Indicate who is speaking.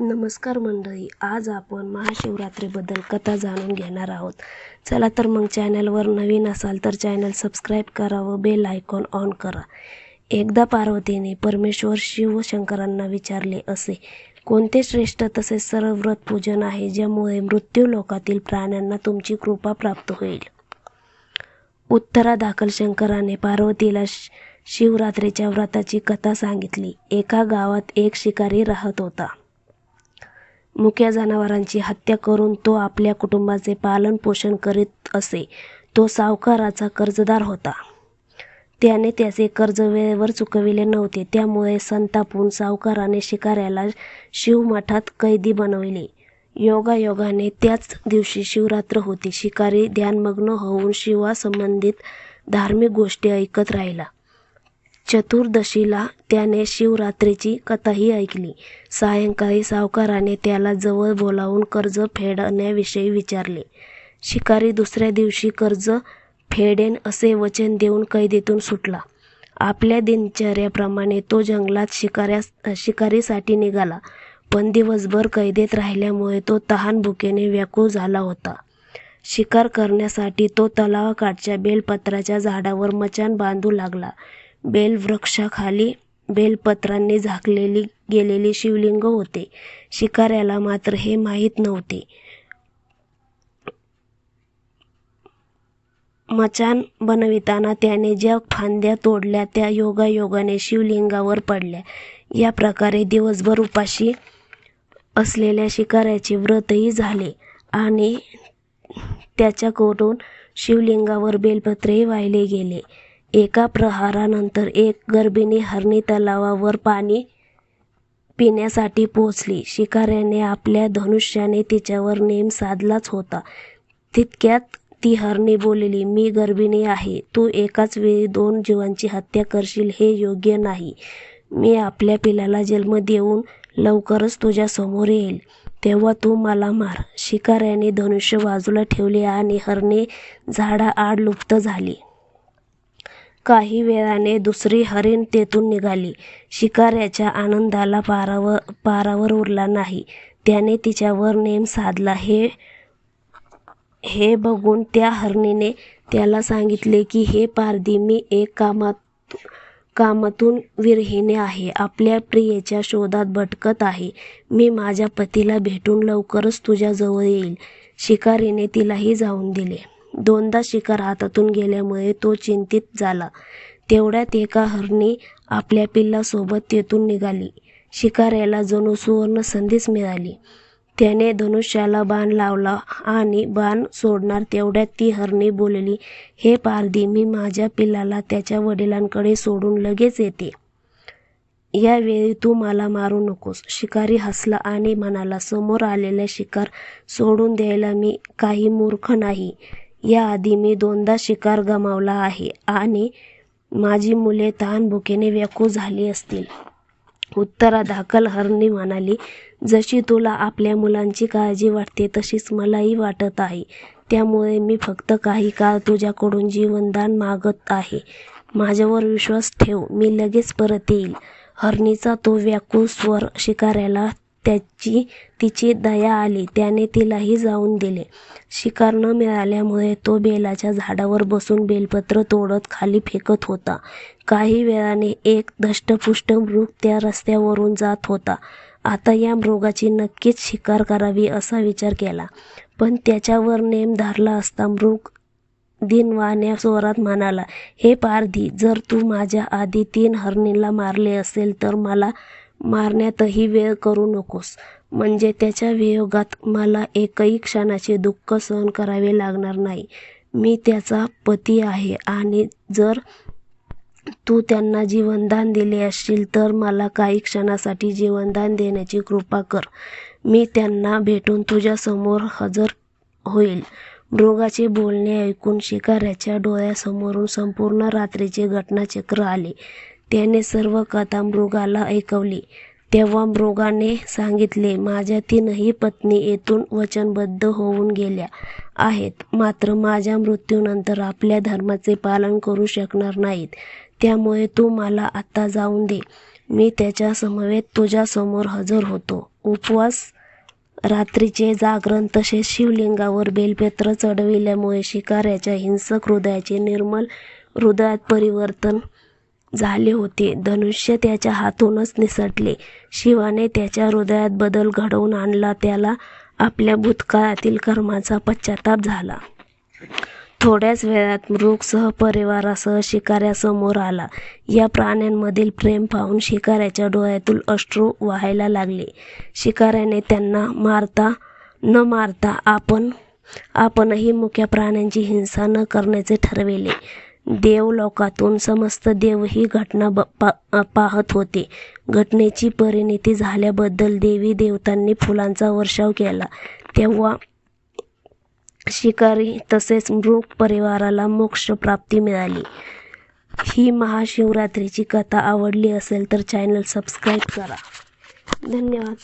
Speaker 1: नमस्कार मंडळी आज आपण महाशिवरात्रीबद्दल कथा जाणून घेणार आहोत. चला तर मग चॅनलवर नवीन असाल तर चॅनल सबस्क्राईब करा व बेल आयकॉन ऑन करा. एकदा पार्वतीने परमेश्वर शिवशंकरांना विचारले असे कोणते श्रेष्ठ तसेच सर्व व्रत पूजन आहे ज्यामुळे मृत्यू लोकातील प्राण्यांना तुमची कृपा प्राप्त होईल? उत्तरादाखल शंकराने पार्वतीला श- शिवरात्रीच्या व्रताची कथा सांगितली. एका गावात एक शिकारी राहत होता. मुक्या जनावरांची हत्या करून तो आपल्या कुटुंबाचे पालन पोषण करीत असे तो सावकाराचा कर्जदार होता. त्याने त्याचे कर्ज वेळेवर चुकविले नव्हते. त्यामुळे संतापून सावकाराने शिकाऱ्याला शिवमठात कैदी बनविले. योगायोगाने त्याच दिवशी शिवरात्र होती. शिकारी ध्यानमग्न होऊन शिवासंबंधित धार्मिक गोष्टी ऐकत राहिला. चतुर्दशीला त्याने शिवरात्रीची कथाही ऐकली. सायंकाळी सावकाराने त्याला जवळ बोलावून कर्ज फेडण्याविषयी विचारले. शिकारी दुसऱ्या दिवशी कर्ज फेडेन असे वचन देऊन कैदेतून सुटला. आपल्या दिनचर्याप्रमाणे तो जंगलात शिकाऱ्यास शिकारीसाठी निघाला पण दिवसभर कैदेत राहिल्यामुळे तो तहान भुकेने व्याकुळ झाला होता. शिकार करण्यासाठी तो तलावाकाठच्या बेलपत्राच्या झाडावर मचाण बांधू लागला. बेलवृक्षाखाली बेलपत्रांनी झाकलेली गेलेली शिवलिंग होते. शिकाऱ्याला मात्र हे माहीत नव्हते. मचाण बनविताना त्याने ज्या फांद्या तोडल्या त्या योगायोगाने शिवलिंगावर पडल्या. या प्रकारे दिवसभर उपाशी असलेल्या शिकाऱ्याचे व्रतही झाले आणि त्याच्याकडून शिवलिंगावर बेलपत्रेही वाहिले गेले. एका प्रहारानंतर एक गर्भिणी हरणी तलावावर पाणी पिण्यासाठी पोहोचली. शिकाऱ्याने आपल्या धनुष्याने तिच्यावर नेम साधलाच होता. तितक्यात ती हरणी बोलली मी गर्भिणी आहे. तू एकाच वेळी दोन जीवांची हत्या करशील हे योग्य नाही. मी आपल्या पिलाला जन्म देऊन लवकरच तुझ्या समोर येईल. तेव्हा तू मला मार. शिकाऱ्याने धनुष्य बाजूला ठेवले आणि हरणी झाडाआड लुप्त झाली. काही वेळाने दुसरी हरिण तेथून निघाली. शिकाऱ्याच्या आनंदाला पारावर पारावर उरला नाही. त्याने तिच्यावर नेम साधला. हे हे बघून त्या हरणीने त्याला सांगितले की हे पारधी मी एक कामात कामातून विरहिणी आहे. आपल्या प्रियेच्या शोधात भटकत आहे. मी माझ्या पतीला भेटून लवकरच तुझ्याजवळ येईल. शिकारीने तिलाही जाऊन दिले. दोनदा शिकार हातातून गेल्यामुळे तो चिंतित झाला. तेवढ्यात एका हरणी आपल्या पिल्लासोबत तेथून निघाली. शिकाऱ्याला जणू सुवर्ण संधीच मिळाली. त्याने धनुष्याला बाण लावला आणि बाण सोडणार तेवढ्यात ती हरणी बोलली हे पारधी मी माझ्या पिल्लाला त्याच्या वडिलांकडे सोडून लगेच येते. यावेळी तू मला मारू नकोस. शिकारी हसला आणि म्हणाला समोर आलेला शिकार सोडून द्यायला मी काही मूर्ख नाही. याआधी मी दोनदा शिकार गमावला आहे आणि माझी मुले तहानभुकेने व्याकुळ झाली असतील. उत्तरादाखल हरणी म्हणाली जशी तुला आपल्या मुलांची काळजी वाटते तशीच मलाही वाटत आहे. त्यामुळे मी फक्त काही काळ तुझ्याकडून जीवनदान मागत आहे. माझ्यावर विश्वास ठेव मी लगेच परत येईल. हरणीचा तो व्याकुळ स्वर शिकाऱ्याला त्याची तिची दया आली. त्याने तिलाही जाऊन दिले. शिकार न मिळाल्यामुळे तो बेलाच्या झाडावर बसून बेलपत्र तोडत खाली फेकत होता. काही वेळाने एक धष्टपुष्ट मृग त्या रस्त्यावरून जात होता. आता या मृगाची नक्कीच शिकार करावी असा विचार केला. पण त्याच्यावर नेम धरला असता मृग दिनवाण्या स्वरात म्हणाला हे पारधी जर तू माझ्या आधी तीन हरणीला मारले असेल तर मला मारण्यातही वेळ करू नकोस. म्हणजे त्याच्या वियोगात मला एकही क्षणाचे दुःख सहन करावे लागणार नाही. मी त्याचा पती आहे आणि जर तू त्यांना जीवनदान दिले असशील तर मला काही क्षणासाठी जीवनदान देण्याची कृपा कर. मी त्यांना भेटून तुझ्यासमोर हजर होईल. मृगाचे बोलणे ऐकून शिकाऱ्याच्या डोळ्यासमोरून संपूर्ण रात्रीचे घटनाचक्र आले. त्याने सर्व कथा मृगाला ऐकवली. तेव्हा मृगाने सांगितले माझ्या तीनही पत्नी येथून वचनबद्ध होऊन गेल्या आहेत. मात्र माझ्या मृत्यूनंतर आपल्या धर्माचे पालन करू शकणार नाहीत. त्यामुळे तू मला आता जाऊन दे. मी त्याच्या समवेत तुझ्यासमोर हजर होतो. उपवास. रात्रीचे जागरण तसेच शिवलिंगावर बेलपत्र चढविल्यामुळे शिकाऱ्याच्या हिंसक हृदयाचे निर्मल हृदयात परिवर्तन झाले होते. धनुष्य त्याच्या हातूनच निसटले. शिवाने त्याच्या हृदयात बदल घडवून आणला. त्याला आपल्या भूतकाळातील कर्माचा पश्चाताप झाला. थोड्याच वेळात मृग सहपरिवारासह शिकाऱ्यासमोर आला. या प्राण्यांमधील प्रेम पाहून शिकाऱ्याच्या डोळ्यातून अश्रू व्हायला लागले. शिकाऱ्याने त्यांना मारता न मारता आपण आपणही मुख्या प्राण्यांची हिंसा न करण्याचे ठरविले. देवलोकातून समस्त देव ही घटना ब पा पाहत होते. घटनेची परिणिती झाल्याबद्दल देवी देवतांनी फुलांचा वर्षाव केला. तेव्हा शिकारी तसेच मृग परिवाराला मोक्ष प्राप्ती मिळाली. ही महाशिवरात्रीची कथा आवडली असेल तर चॅनल सबस्क्राईब करा. धन्यवाद.